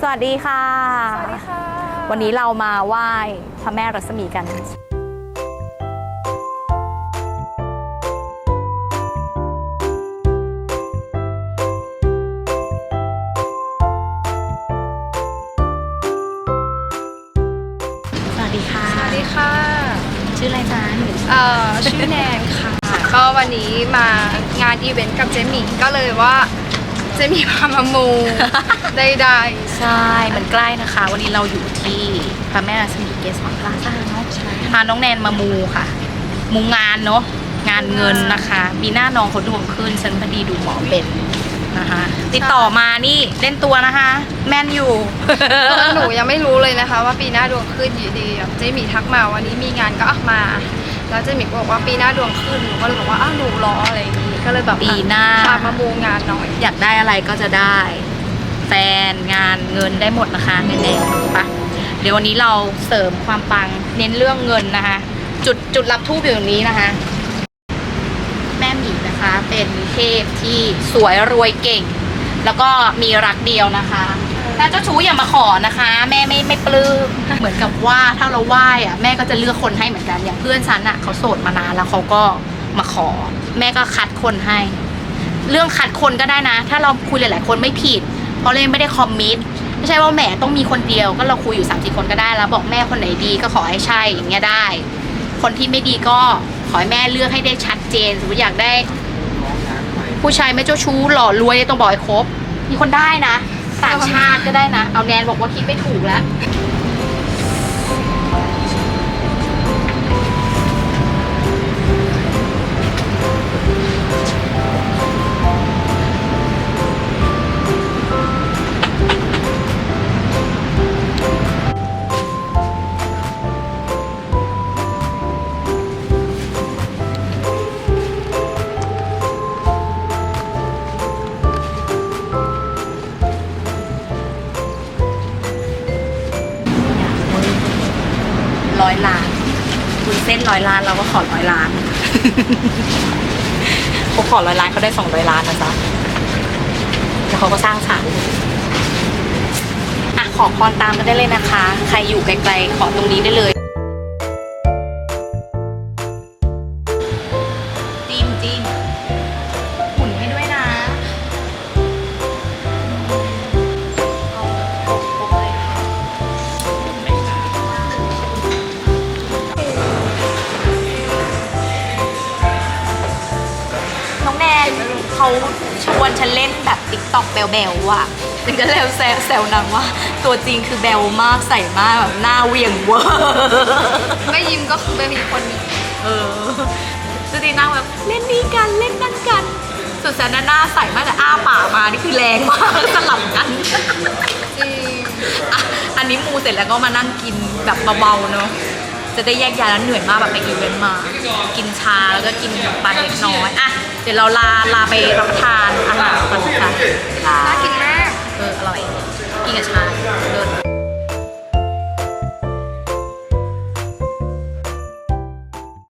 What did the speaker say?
สวัสดีค่ะ สวัสดีค่ะ วันนี้เรามาไหว้พระแม่รัศมีกัน สวัสดีค่ะ สวัสดีค่ะ ชื่ออะไรจ๊ะหนูเอ่อชื่อแนนค่ะ ก็วันนี้มางานอีเวนต์กับเจมี่ก็เลยว่า เจมี่พามามู ได้ได้ ใช่ มันใกล้นะคะ วันนี้เราอยู่ที่พระแม่รัศมีเกสรพลาซ่าเนาะพาน้องแนนมามูค่ะ มูงานเนาะ งานเงินนะคะ ปีหน้าน้องเขาดวงขึ้นฉันพอดีดูหมอเป็นนะคะ ติดต่อมานี่เล่นตัวนะคะ แม่นอยู่ตอนนั้นหนูยังไม่รู้เลยนะคะ ว่าปีหน้าดวงขึ้นอยู่ดีแบบเจมี่ทักมาวันนี้มีงานก็ออกมาแล้วเจมี่ก็บอกว่าปีหน้าดวงขึ้นหนูก็เลยบอกว่าอ้าวหนูรออะไรอย่างนี้ก็เลยแบบปีหน้าพามามูงานหน่อย อยากได้อะไรก็จะได้ แฟนงานเงินได้หมดนะคะในแดงปะเดี๋ยววันนี้เราเสริมความปังเน้นเรื่องเงินนะคะ จุดจุดรับทูบอยู่ตรงนี้นะคะ แม่หมีนะคะเป็นเทพที่สวยรวยเก่ง แล้วก็มีรักเดียวนะคะถ้าเจ้าชู้อย่ามาขอนะคะ แม่ไม่ไม่ปลื้มเหมือนกับว่าถ้าเราไหว้อะแม่ก็จะเลือกคนให้เหมือนกันอย่างเพื่อนฉันอะเขาโสดมานานแล้วเขาก็มาขอ แม่ก็คัดคนให้ เรื่องคัดคนก็ได้นะ ถ้าเราคุยหลาย ๆ คนไม่ผิด เพราะเรายังไม่ได้คอมมิตไม่ใช่ว่าแหมต้องมีคนเดียวก็เราคุยอยู่สามสี่คนก็ได้แล้ว บอกแม่คนไหนดีก็ขอให้ใช่อย่างเงี้ยได้ คนที่ไม่ดีก็ขอให้แม่เลือกให้ได้ชัดเจนสมมติอยากได้ ผู้ชายไม่เจ้าชู้หล่อรวยต้องบอกให้ครบ มีคนได้นะต่างชาติก็ได้นะ เอาแนนบอกว่าคิดไม่ถูกแล้ว ร้อยล้าน คุณเส้นร้อยล้านเราก็ขอร้อยล้านเขาขอร้อยล้านเขาได้สองร้อยล้านนะจ๊ะแล้วเขาก็สร้างศาลอะขอพรตามกันได้เลยนะคะ ใครอยู่ไกลๆขอตรงนี้ได้เลย เขาชวนฉันเล่นแบบติ๊กต็อกแบลๆอะฉันก็เลยแซวแซวนางว่า ตัวจริงคือแบลมากใส่มากแบบหน้าเหวียงเวอร์ไม่ยิ้มก็คือไม่มีคนมีเออตัวจริงนางแบบเล่นนี้กันเล่นนั่นกันส่วนแซนน่ะหน้าใส่มากแต่อ้าปากมานี่คือแรงมากสลับกันจริงอะอันนี้มูเสร็จแล้วก็มานั่งกินแบบเบาๆเนอะ จะได้แยกย้ายแล้วเหนื่อยมากแบบไปอีเวนต์มา กินชาแล้วก็กินขนมปังเล็กน้อยอะเดี๋ยวเราลาลาไปรับประทานอาหารกันค่ะลาน่ากินมากเอออร่อยกินกับชา